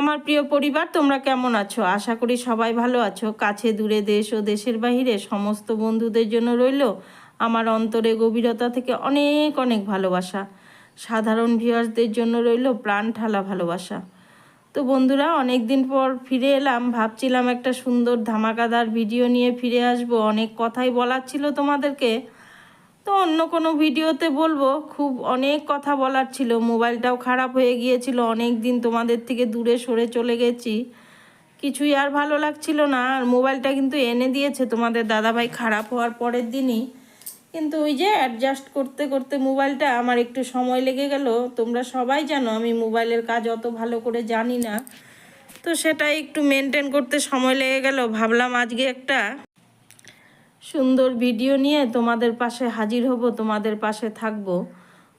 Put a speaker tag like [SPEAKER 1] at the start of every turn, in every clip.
[SPEAKER 1] আমার প্রিয় পরিবার, তোমরা কেমন আছো? আশা করি সবাই ভালো আছো। কাছে, দূরে, দেশ ও দেশের বাহিরে সমস্ত বন্ধুদের জন্য রইল আমার অন্তরে গভীরতা থেকে অনেক অনেক ভালোবাসা। সাধারণ ভিউয়ার্সদের জন্য রইল প্রাণ ঠালা ভালোবাসা। তো বন্ধুরা অনেক দিন পর ফিরে এলাম। ভাবছিলাম একটা সুন্দর ধামাকাদার ভিডিও নিয়ে ফিরে আসব। অনেক কথাই বলার ছিল তোমাদেরকে। তো অন্য কোনো ভিডিওতে বলব, খুব অনেক কথা বলার ছিল, মোবাইলটাও খারাপ হয়ে গিয়েছিল, অনেক দিন তোমাদের থেকে দূরে সরে চলে গেছি। কিছুই আর ভালো লাগছিল না, আর মোবাইলটা কিন্তু এনে দিয়েছে তোমাদের দাদাভাই খারাপ হওয়ার পরের দিনই। কিন্তু ওই যে অ্যাডজাস্ট করতে করতে মোবাইলটা আমার একটু সময় লেগে গেল, তোমরা সবাই জানো আমি মোবাইলের কাজ অত ভালো করে জানি না। তো সেটা একটু মেনটেন করতে সময় লেগে গেল, ভাবলাম আজকে একটা সুন্দর ভিডিও নিয়ে তোমাদের পাশে হাজির হব, তোমাদের পাশে থাকব।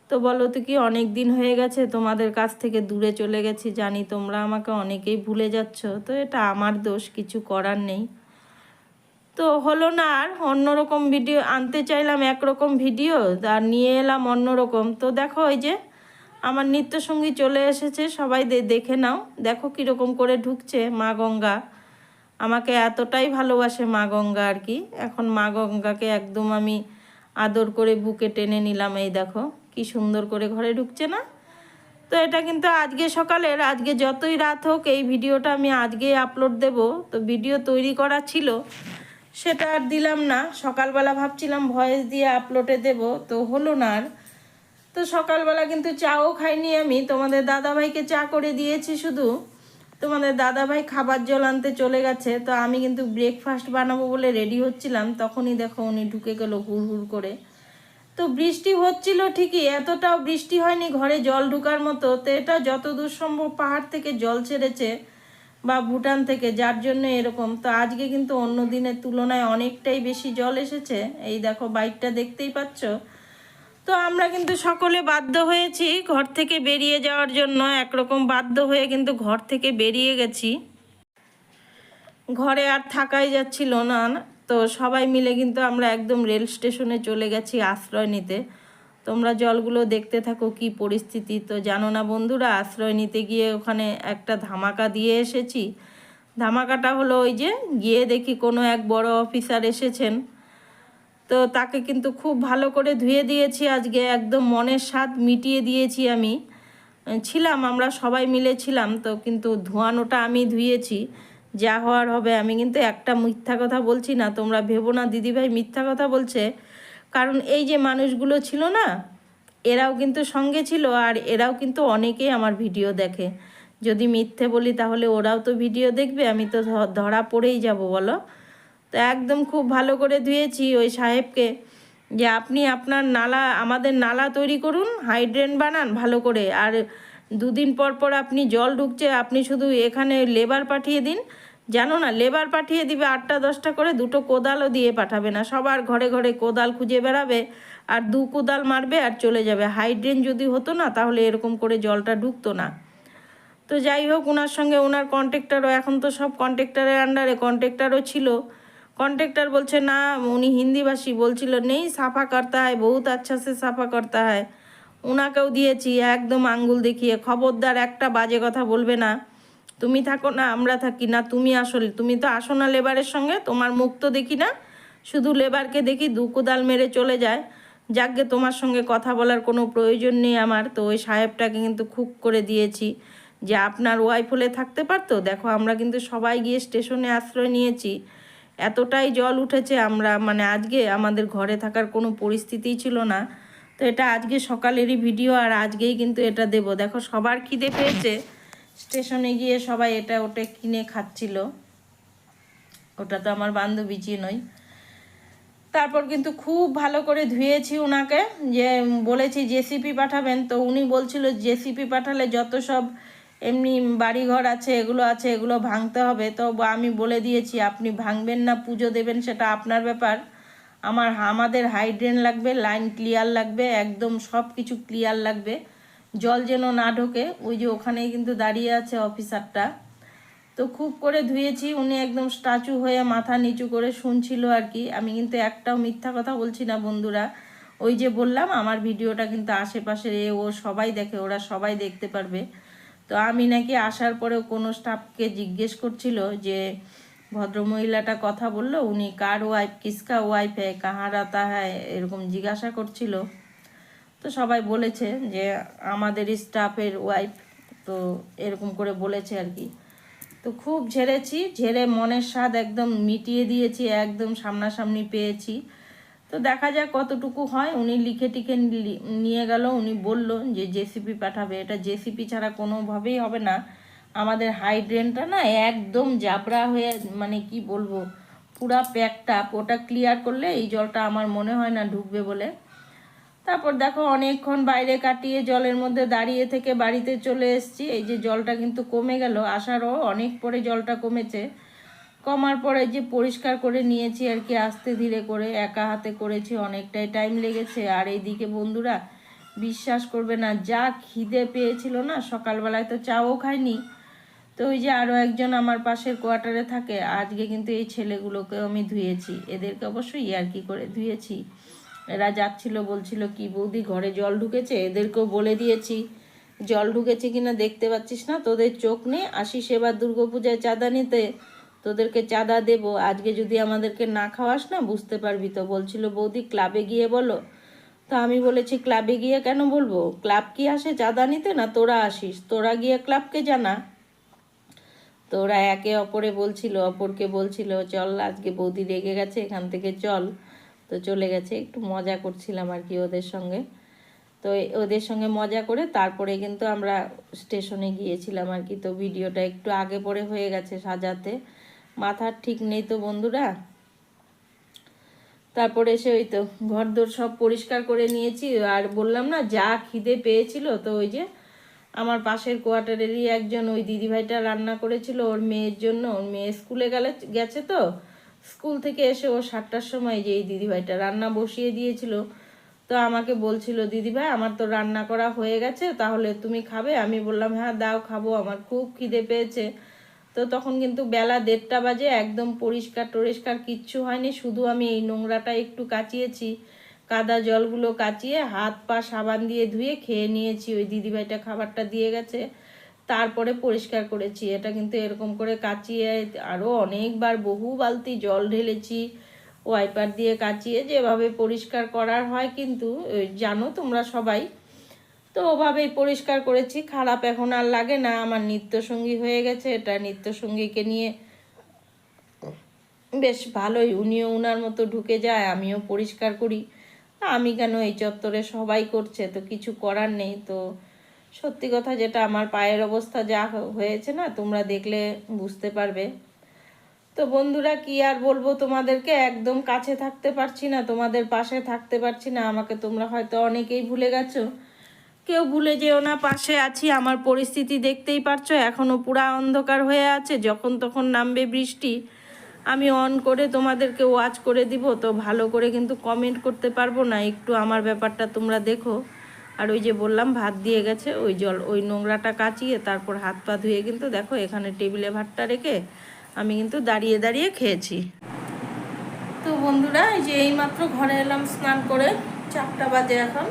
[SPEAKER 1] তো বলো তো কি, অনেক দিন হয়ে গেছে, তোমাদের কাছ থেকে দূরে চলে গেছি, জানি তোমরা আমাকে অনেকেই ভুলে যাচ্ছ, তো এটা আমার দোষ, কিছু করার নেই। তো হলো না, আর অন্যরকম ভিডিও আনতে চাইলাম, একরকম ভিডিও, আর নিয়ে এলাম অন্যরকম। তো দেখো ওই যে, আমার নৃত্যসঙ্গী চলে এসেছে, সবাই দেখে নাও, দেখো কীরকম করে ঢুকছে মা গঙ্গা। আমাকে এতটাই ভালোবাসে মা গঙ্গা আর কি। এখন মা গঙ্গাকে একদম আমি আদর করে বুকে টেনে নিলাম, এই দেখো, কি সুন্দর করে ঘরে ঢুকছে না? তো এটা কিন্তু আজকে সকালের, আজকে যতই রাত হোক, এই ভিডিওটা আমি আজকেই আপলোড দেব। তো ভিডিও তৈরি করা ছিল, সেটা আর দিলাম না। সকালবেলা ভাবছিলাম ভয়েস দিয়ে আপলোডে দেব, তো হলো না আর। তো সকালবেলা কিন্তু চাও খাইনি আমি। তোমাদের দাদাভাইকে চা করে দিয়েছি শুধু। তোমাদের দাদাভাই খাবার জল আনতে চলে গেছে, তো আমি কিন্তু ব্রেকফাস্ট বানাবো বলে রেডি হচ্ছিলাম, তখনই দেখো উনি ঢুকে গেল হুড় হুড় করে। তো বৃষ্টি হচ্ছিল ঠিকই, এতটাও বৃষ্টি হয়নি ঘরে জল ঢুকার মতো, তো এটা যত দূর সম্ভব পাহাড় থেকে জল ছেড়েছে বা ভুটান থেকে, যার জন্য এরকম। তো আজকে কিন্তু অন্য দিনের তুলনায় অনেকটাই বেশি জল এসেছে, এই দেখো বাইকটা দেখতেই পাচ্ছ। তো আমরা কিন্তু সকলে বাধ্য হয়েছি ঘর থেকে বেরিয়ে যাওয়ার জন্য, একরকম বাধ্য হয়ে কিন্তু ঘর থেকে বেরিয়ে গেছি। ঘরে আর থাকাই যাচ্ছিল না, তো সবাই মিলে কিন্তু আমরা একদম রেল স্টেশনে চলে গেছি আশ্রয় নিতে। তোমরা জলগুলো দেখতে থাকো কি পরিস্থিতি, তো জানো না বন্ধুরা, আশ্রয় নিতে গিয়ে ওখানে একটা ধামাকা দিয়ে এসেছি। ধামাকাটা হলো ওই যে গিয়ে দেখি কোনো এক বড় অফিসার এসেছেন। তো তাকে কিন্তু খুব ভালো করে ধুয়ে দিয়েছি আজকে, একদম মনের স্বাদ মিটিয়ে দিয়েছি আমি। ছিলাম, আমরা সবাই মিলে ছিলাম, তো কিন্তু ধোয়ানোটা আমি ধুয়েছি। যা হওয়ার হবে, আমি কিন্তু একটা মিথ্যা কথা বলছি না, তোমরা ভেবো না, দিদিভাই মিথ্যা কথা বলছে। কারণ এই যে মানুষগুলো ছিল না, এরাও কিন্তু সঙ্গে ছিল আর এরাও কিন্তু অনেকেই আমার ভিডিও দেখে। যদি মিথ্যে বলি তাহলে ওরাও তো ভিডিও দেখবে, আমি তো ধরা পড়েই যাব, বলো? তো একদম খুব ভালো করে ধুয়েছি ওই সাহেবকে। যে আপনি আপনার নালা, আমাদের নালা তৈরি করুন হাইড্রেন বানান ভালো করে। আর দুদিন পর পর আপনি জল ঢুকছে, আপনি শুধু এখানে লেবার পাঠিয়ে দিন। জানো না লেবার পাঠিয়ে দিবে আটটা, দশটা করে, দুটো কোদালও দিয়ে পাঠাবে না। সবার ঘরে ঘরে কোদাল খুঁজে বেড়াবে, আর দু কোদাল মারবে আর চলে যাবে। হাইড্রেন যদি হতো না, তাহলে এরকম করে জলটা ঢুকতো না। তো যাই হোক ওনার সঙ্গে ওনার কন্ট্রাক্টারও এখন তো সব কন্ট্রাক্টারের আন্ডারে কন্ট্রাক্টারও ছিল। কন্ট্রাক্টার বলছে, না, উনি হিন্দিভাষী। বলছিল, নেই, সাফা করতা হয় বহুত আচ্ছা সে সাফা করতা হয় ওনাকেও দিয়েছি, একদম আঙ্গুল দেখিয়ে। খবরদার একটা বাজে কথা বলবে না। তুমি থাকো না, আমরা থাকি না, তুমি আসলে, তুমি তো আসো না লেবারের সঙ্গে, তোমার মুখ তো দেখি না। শুধু লেবারকে দেখি, দু কোদাল মেরে চলে যায়। যাকগে, তোমার সঙ্গে কথা বলার কোনো প্রয়োজন নেই আমার। তো ওই সাহেবটাকে কিন্তু খুব করে দিয়েছি যে, আপনার ওয়াইফ হলে থাকতে পারতো? দেখো, আমরা কিন্তু সবাই গিয়ে স্টেশনে আশ্রয় নিয়েছি। এতটাই জল উঠেছে আমরা মানে আজকে আমাদের ঘরে থাকার কোনো পরিস্থিতিই ছিল না। তো এটা আজকে সকালেরই ভিডিও আর আজকেই কিন্তু এটা দেব। দেখো সবার খিদে পেয়েছে। স্টেশনে গিয়ে সবাই এটা ওটা কিনে খাচ্ছিল। ওটা তো আমার বান্ধবী চিনই তারপর কিন্তু খুব ভালো করে ধুয়েছি ওনাকে যে বলেছি জেসিপি পাঠাবেন, তো উনি বলছিল জেসিপি পাঠালে যত সব এমনি বাড়িঘর আছে, এগুলো আছে, এগুলো ভাঙতে হবে। তো আমি বলে দিয়েছি, আপনি ভাঙবেন না, পুজো দেবেন, সেটা আপনার ব্যাপার। আমার, আমাদের হাইড্রেন লাগবে লাইন ক্লিয়ার লাগবে, একদম সব কিছু ক্লিয়ার লাগবে। জল যেন না ঢোকে, ওই যে ওখানেই কিন্তু দাঁড়িয়ে আছে অফিসারটা। তো খুব করে ধুয়েছি, উনি একদম স্ট্যাচু হয়ে মাথা নিচু করে শুনছিল আর কি। আমি কিন্তু একটাও মিথ্যা কথা বলছি না, বন্ধুরা। ওই যে বললাম, আমার ভিডিওটা কিন্তু আশেপাশের এ ও সবাই দেখে, ওরা সবাই দেখতে পারবে। তো আমি নাকি আসার পরেও কোনো স্টাফকে জিজ্ঞেস করছিল যে, ভদ্রমহিলাটা কথা বলল, উনি কার ওয়াইফ কিসকা ওয়াইফ হ্যায়, কাহার আতা হ্যায় এরকম জিজ্ঞাসা করছিল। তো সবাই বলেছে যে, আমাদের স্টাফের ওয়াইফ তো এরকম করে বলেছে আর কি। তো খুব ঝেড়েছি, ঝেড়ে মনের স্বাদ একদম মিটিয়ে দিয়েছি, একদম সামনাসামনি পেয়েছি। তো দেখা যাক কতটুকু হয়। উনি লিখে টিখে নিয়ে গেল, উনি বলল যে জেসিপি পাঠাবে। এটা জেসিপি ছাড়া কোনোভাবেই হবে না। আমাদের হাইড্রেনটা না একদম জাবরা হয়ে মানে কি বলব, পুরা প্যাকটা, ওটা ক্লিয়ার করলে এই জলটা আমার মনে হয় না ঢুকবে বলে। তারপর দেখো অনেকক্ষণ বাইরে কাটিয়ে জলের মধ্যে দাঁড়িয়ে থেকে বাড়িতে চলে এসেছি। এই যে জলটা কিন্তু কমে গেল, আসারও অনেক পরে জলটা কমেছে। কমার পরে যে পরিষ্কার করে নিয়েছি আর কি, আস্তে ধীরে করে, একা হাতে করেছি, অনেকটাই টাইম লেগেছে। আর এইদিকে বন্ধুরা, বিশ্বাস করবে না, যা খিদে পেয়েছিল না, সকালবেলায় তো চাও খাইনি। তো ওই যে আরও একজন আমার পাশের কোয়ার্টারে থাকে, আজকে কিন্তু এই ছেলেগুলোকে আমি ধুয়েছি। এদেরকে অবশ্যই ইয়ার্কি করে ধুয়েছি। এরা যাচ্ছিল, বলছিল, কি বৌদি, ঘরে জল ঢুকেছে? এদেরকেও বলে দিয়েছি। জল ঢুকেছে কিনা দেখতে পাচ্ছিস না, তোদের চোখ নেই? আসিস এবার দুর্গাপূজায় চাঁদা নিতে তোদেরকে চাঁদা দেব। আজকে যদি আমাদেরকে না খাওয়াস না, বুঝতে পারবি তো। বলছিল, বৌদি, ক্লাবে গিয়ে বলো। তো আমি বলেছি, ক্লাবে গিয়ে কেন বলব? ক্লাব কি আসে চাঁদা নিতে না তোরা আসিস? তোরা গিয়ে ক্লাবকে জানা। তো ওরা একে অপরে বলছিল, অপরকে বলছিল, চল, আজকে বৌদি রেগে গেছে, এখান থেকে চল। তো চলে গেছে। একটু মজা করছিলাম আর কি ওদের সঙ্গে। তো ওদের সঙ্গে মজা করে তারপরে কিন্তু আমরা স্টেশনে গিয়েছিলাম আর কি। তো ভিডিওটা একটু আগে পরে হয়ে গেছে সাজাতে। মাথার ঠিক নেই তো বন্ধুরা। তারপরে এসে ওই তো ঘরদোর সব পরিষ্কার করে নিয়েছি। আর বললাম না, যা খিদে পেয়েছিল তো ওই যে আমার পাশের কোয়ার্টারেরই একজন ওই দিদিভাইটা রান্না করেছিল ওর মেয়ের জন্য। ওর মেয়ে স্কুলে গেলে, গেছে তো। স্কুল থেকে এসে ও সাতটার সময় যে এই দিদিভাইটা রান্না বসিয়ে দিয়েছিল। তো আমাকে বলছিল, দিদিভাই, আমার তো রান্না করা হয়ে গেছে, তাহলে তুমি খাবে? আমি বললাম হ্যাঁ দাও, খাব, আমার খুব খিদে পেয়েছে। তো তখন কিন্তু বেলা দেড়টা বাজে, একদম পরিষ্কার টরিষ্কার কিচ্ছু হয়নি, শুধু আমি এই নোংরাটা একটু কাচিয়েছি। কাদা জলগুলো কাচিয়ে হাত পা সাবান দিয়ে ধুয়ে খেয়ে নিয়েছি, ওই দিদিভাইটা খাবারটা দিয়ে গেছে। তারপরে পরিষ্কার করেছি, এটা কিন্তু এরকম করে কাচিয়ে আরও অনেকবার বহু বালতি জল ঢেলেছি, ওয়াইপার দিয়ে কাচিয়ে যেভাবে পরিষ্কার করার হয় কিন্তু জানো তোমরা সবাই তো ওভাবেই পরিষ্কার করেছি। খারাপ এখন আর লাগে না। আমার নিত্যসঙ্গী হয়ে গেছে। এটা নিত্যসঙ্গীকে নিয়ে বেশ ভালোই। উনিও উনার মতো ঢুকে যায়, আমিও পরিষ্কার করি। আমি কেন এই চত্বরে সবাই করছে? তো কিছু করার নেই। তো সত্যি কথা যেটা, আমার পায়ের অবস্থা যা হয়েছে না, তোমরা দেখলে বুঝতে পারবে। তো বন্ধুরা, কি আর বলব তোমাদেরকে? একদম কাছে থাকতে পারছি না, তোমাদের পাশে থাকতে পারছি না। আমাকে তোমরা হয়তো অনেকেই ভুলে গেছো। কেউ ভুলে যেও না, পাশে আছি, আমার পরিস্থিতি দেখতেই পারছ এখনও পুরা অন্ধকার হয়ে আছে, যখন তখন নামবে বৃষ্টি। আমি অন করে তোমাদেরকে ওয়াচ করে দিব, তো ভালো করে কিন্তু কমেন্ট করতে পারব না, একটু আমার ব্যাপারটা তোমরা দেখো। আর ওই যে বললাম, ভাত দিয়ে গেছে, ওই জল, ওই নোংরাটা কাচিয়ে তারপর হাত পা ধুয়ে কিন্তু দেখো, এখানে টেবিলে ভাতটা রেখে আমি কিন্তু দাঁড়িয়ে দাঁড়িয়ে খেয়েছি। তো বন্ধুরা, এই যে এইমাত্র ঘরে এলাম স্নান করে, চারটা বাজে এখন।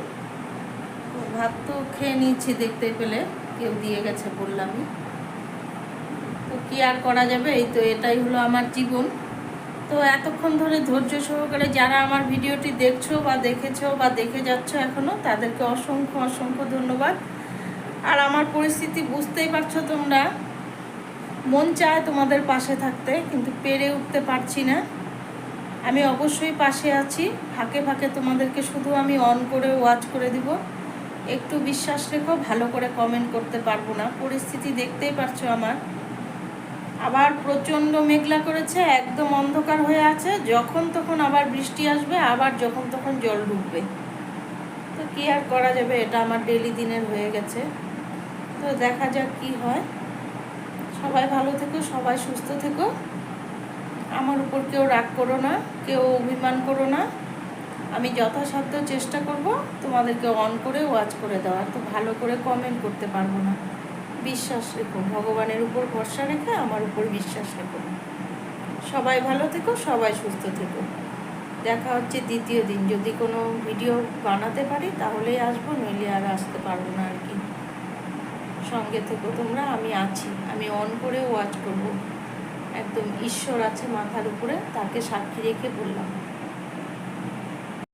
[SPEAKER 1] ভাত তো খেয়ে নিয়েছি দেখতে পেলে, কেউ দিয়ে গেছে বললামই। তো কি আর করা যাবে? এই তো এটাই হলো আমার জীবন। তো এতক্ষণ ধরে ধৈর্য সহকারে যারা আমার ভিডিওটি দেখছ বা দেখেছ বা দেখে যাচ্ছ এখনও, তাদেরকে অসংখ্য অসংখ্য ধন্যবাদ। আর আমার পরিস্থিতি বুঝতেই পারছ তোমরা, মন চায় তোমাদের পাশে থাকতে, কিন্তু পেরে উঠতে পারছি না। আমি অবশ্যই পাশে আছি, ফাঁকে ফাঁকে তোমাদেরকে শুধু আমি অন করে ওয়াচ করে দিব। একটু বিশ্বাস রেখো, ভালো করে কমেন্ট করতে পারব না। পরিস্থিতি দেখতেই পারছ আমার। আবার প্রচণ্ড মেঘলা করেছে, একদম অন্ধকার হয়ে আছে। যখন তখন আবার বৃষ্টি আসবে, আবার যখন তখন জল ঢুকবে। তো কি আর করা যাবে, এটা আমার ডেলি দিনের হয়ে গেছে। তো দেখা যাক কি হয়। সবাই ভালো থেকো, সবাই সুস্থ থেকো। আমার উপর কেউ রাগ করো না, কেউ অভিমান করো না। আমি যথাসাধ্য চেষ্টা করব তোমাদেরকে অন করে ওয়াচ করে দেওয়ার। তো ভালো করে কমেন্ট করতে পারব না। বিশ্বাস রেখো, ভগবানের উপর ভরসা রেখে আমার উপর বিশ্বাস রেখো। সবাই ভালো থেকো, সবাই সুস্থ থেকো। দেখা হচ্ছে দ্বিতীয় দিন। যদি কোনো ভিডিও বানাতে পারি, তাহলেই আসব, নইলে আর আসতে পারব না আর কি। সঙ্গে থেকো তোমরা, আমি আছি। আমি অন করে ওয়াচ করব। একদম ঈশ্বর আছে মাথার উপরে, তাকে সাক্ষী রেখে বললাম।